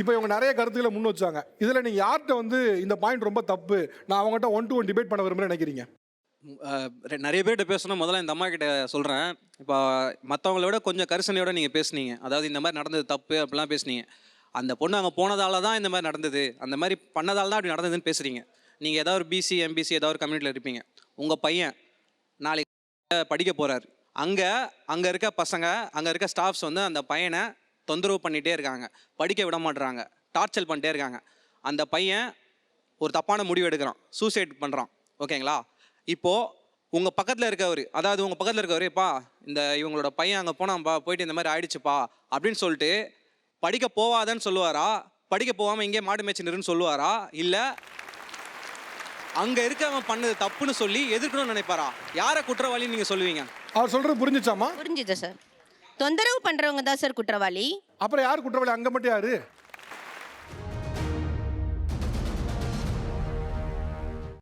இப்போ இவங்க நிறைய கருத்துக்களை முன் வச்சாங்க. இதில் நீங்கள் யார்கிட்ட வந்து இந்த பாயிண்ட் ரொம்ப தப்பு? நான் அவங்ககிட்ட ஒன் டு ஒன் டிபேட் பண்ண விரும்புகிறேன் நினைக்கிறீங்க? நிறைய பேர்கிட்ட பேசணும். முதல்ல இந்த அம்மா கிட்ட சொல்கிறேன் இப்போ மற்றவங்கள விட கொஞ்சம் கரிசனையோட நீங்கள் பேசுனீங்க. அதாவது இந்த மாதிரி நடந்தது தப்பு அப்படிலாம் பேசுனீங்க. அந்த பொண்ணு அங்கே போனதால தான் இந்த மாதிரி நடந்தது. அந்த மாதிரி பண்ணதால தான் அப்படி நடந்ததுன்னு பேசுகிறீங்க நீங்கள் ஏதாவது ஒரு பிசி எம்பிசி ஏதாவது ஒரு கம்யூனிட்டியில் இருப்பீங்க. உங்கள் பையன் நாளைக்கு படிக்க போகிறார் அங்கே அங்கே இருக்க பசங்க அங்கே இருக்க ஸ்டாஃப்ஸ் வந்து அந்த பையனை தொந்தரவு பண்ணிகிட்டே இருக்காங்க. படிக்க விட மாட்டுறாங்க டார்ச்சர் பண்ணிட்டே இருக்காங்க. அந்த பையன் ஒரு தப்பான முடிவு எடுக்கிறான். சூசைட் பண்ணுறான் ஓகேங்களா? இப்போது உங்கள் பக்கத்தில் இருக்கவர் அதாவது உங்கள் பக்கத்தில் இருக்கவர் பா இந்த இவங்களோட பையன் அங்கே போனான்ப்பா போயிட்டு இந்த மாதிரி ஆயிடுச்சுப்பா அப்படின்னு சொல்லிட்டு படிக்க போவாதன்னு சொல்லுவாரா? படிக்க போகாமல் இங்கே மாடு மேய்ச்சினுருன்னு சொல்லுவாரா? இல்லை அங்கே இருக்கவன் பண்ணது தப்புன்னு சொல்லி எதிர்க்கணும்னு நினைப்பாரா? யாரை குற்றவாளின்னு நீங்கள் சொல்லுவீங்க? அவர் சொல்கிறது புரிஞ்சுச்சாமா புரிஞ்சுது சார். தொந்தரவு பண்றவங்க தான் சார் குற்றவாளி. அப்புறம் யார் குற்றவாளி? அங்கே மட்டும் யாரு?